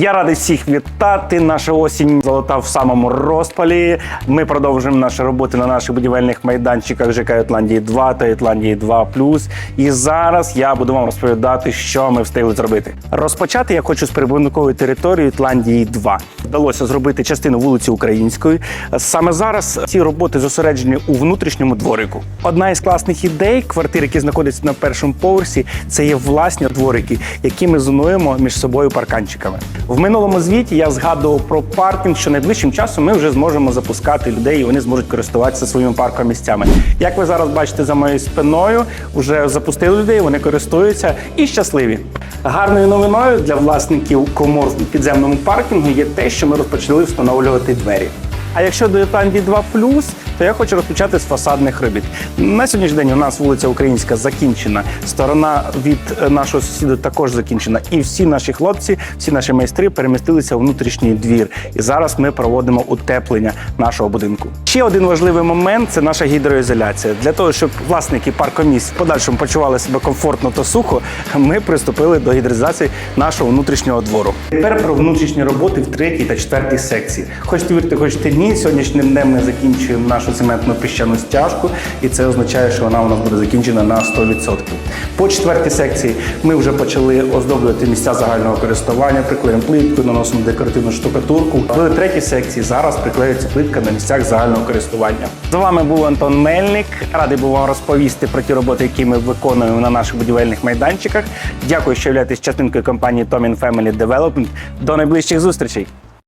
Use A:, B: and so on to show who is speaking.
A: Я радий всіх вітати. Наша осінь золота в самому розпалі. Ми продовжуємо наші роботи на наших будівельних майданчиках ЖК Ітландії 2 та Ітландії 2 І зараз я буду вам розповідати, що ми встигли зробити. Розпочати я хочу з прибудинкової території Ітландії 2. Вдалося зробити частину вулиці Української. Саме зараз ці роботи зосереджені у внутрішньому дворику. Одна із класних ідей квартир, які знаходяться на першому поверсі, це є власні дворики, які ми зонуємо між собою парканчиками. В минулому звіті я згадував про паркінг, що найближчим часом ми вже зможемо запускати людей, і вони зможуть користуватися своїми паркомісцями. Як ви зараз бачите за моєю спиною, вже запустили людей, вони користуються і щасливі. Гарною новиною для власників комор в підземному паркінгу є те, що ми розпочали встановлювати двері. А якщо до Ірландії 2 то я хочу розпочати з фасадних робіт. На сьогоднішній день у нас вулиця Українська закінчена. Сторона від е, нашого сусіда також закінчена. І всі наші хлопці, всі наші майстри перемістилися у внутрішній двір. І зараз ми проводимо утеплення нашого будинку. Ще один важливий момент це наша гідроізоляція. Для того, щоб власники паркомісць в подальшому почували себе комфортно та сухо, ми приступили до гідроізоляції нашого внутрішнього двору. Тепер про внутрішні роботи в третій та четвертій секції. Хочете вірте, хочете ні. Сьогоднішнім днем ми закінчуємо нашу цементну піщану стяжку, і це означає, що вона у нас буде закінчена на 100%. По четвертій секції ми вже почали оздоблювати місця загального користування, приклеїмо плитку, наносимо декоративну штукатурку. В третій секції зараз приклеюється плитка на місцях загального користування. З вами був Антон Мельник. Радий був вам розповісти про ті роботи, які ми виконуємо на наших будівельних майданчиках. Дякую, що являєтесь частинкою компанії Tomin Family Development. До найближчих зустрічей.